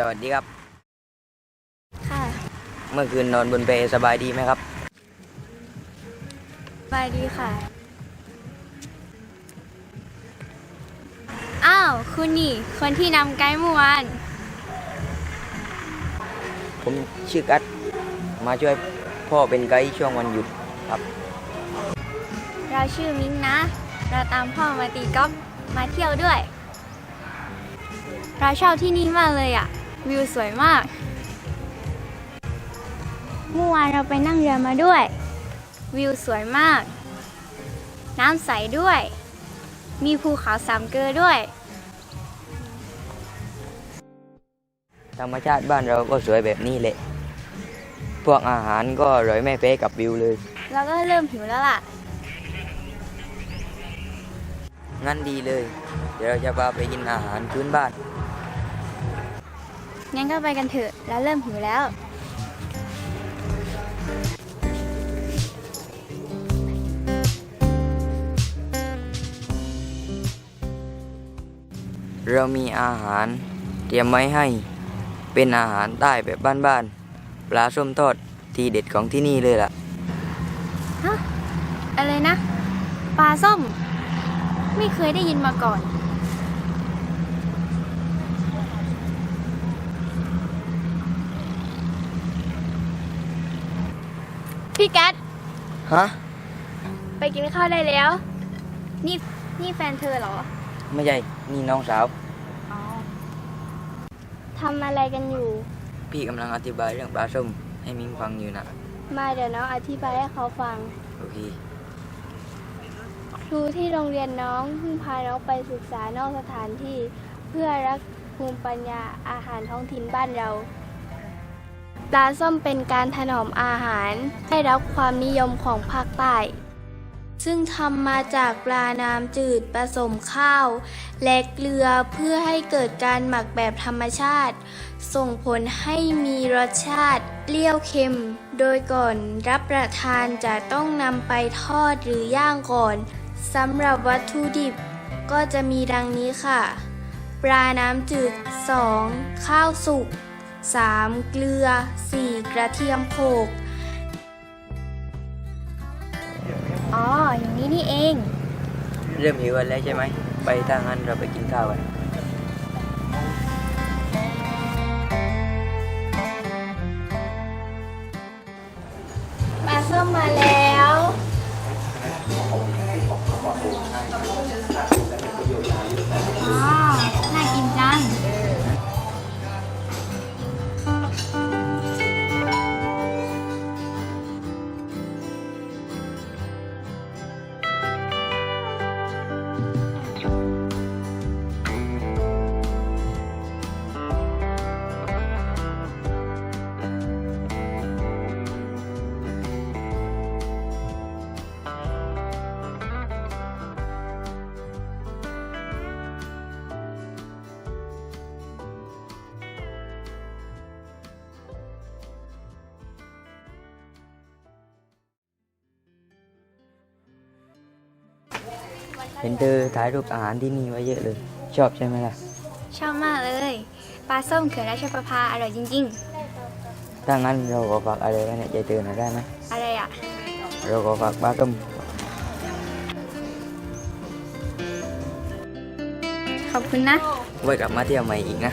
สวัสดีครับ ค่ะ เมื่อคืนนอนบนเปลสบายดีไหมครับสบายดีค่ะ อ้าว คุณนี่ คนที่นำไกด์เมื่อวาน ผมชื่อกัดมาช่วยพ่อเป็นไกด์ช่วงวันหยุดครับ เราชื่อมิ้งนะ เราตามพ่อมาตีกอล์ฟมาเที่ยวด้วย เราชอบที่นี่มากเลยอะ วิวสวยมาก เมื่อวานเราไปนั่งเรือมาด้วย วิวสวยมาก น้ำใสด้วย มีภูเขาสามเกลอด้วย ธรรมชาติบ้านเราก็สวยแบบนี้แหละ พวกอาหารก็อร่อยไม่แพ้กับวิวเลย เราก็เริ่มหิวแล้วล่ะ งั้นดีเลย เดี๋ยวเราจะพาไปกินอาหารพื้นบ้าน งั้นก็ไปกันเถอะเราเริ่มหิวแล้ว เรามีอาหารเตรียมไว้ให้ เป็นอาหารใต้แบบบ้านๆ ปลาส้มทอดทีเด็ดของที่นี่เลยล่ะ ฮะ อะไรนะ ปลาส้ม ไม่เคยได้ยินมาก่อน พี่แก๊ตฮะ ไปกินข้าวได้แล้ว นี่นี่แฟนเธอเหรอ ไม่ใช่ นี่น้องสาวอ๋อทำอะไรกันอยู่ พี่กำลังอธิบายเรื่องปลาส้มให้มิ้งฟังอยู่นะมาเดี๋ยวน้องอธิบายให้เขาฟัง โอเค ครูที่โรงเรียนน้องเพิ่งพาน้องไปศึกษานอกสถานที่ เพื่อรักภูมิปัญญาอาหารท้องถิ่นบ้านเรา ปลาส้มเป็นการถนอมอาหาร ได้รับความนิยมของภาคใต้ ซึ่งทำมาจากปลาน้ำจืดผสมข้าว และเกลือเพื่อให้เกิดการหมักแบบธรรมชาติ ส่งผลให้มีรสชาติเปรี้ยวเค็ม โดยก่อนรับประทานจะต้องนำไปทอดหรือย่างก่อนสำหรับวัตถุดิบก็จะมีดังนี้ค่ะ ปลาน้ำจืด 2. ข้าวสุก 3. เกลือ 4. กระเทียมโขลกอ๋อ อย่างนี้นี่เอง เริ่มหิวกันแล้วใช่ไหม ไปถ้างั้นเราไปกินข้าวกันปลาส้มมา เห็นเธอถ่ายรูปอาหารที่นี่ไว้เยอะเลย ชอบใช่ไหมล่ะ ชอบมากเลย ปลาส้มเขือราชประภาอร่อยจริง ถ้างั้นเราขอฝากอะไรไว้ในใจเธอหน่อยได้ไหม ๆ อะไรอะ เราขอฝากปลาต้ม ขอบคุณนะ ไว้กลับมาเที่ยวใหม่อีกนะ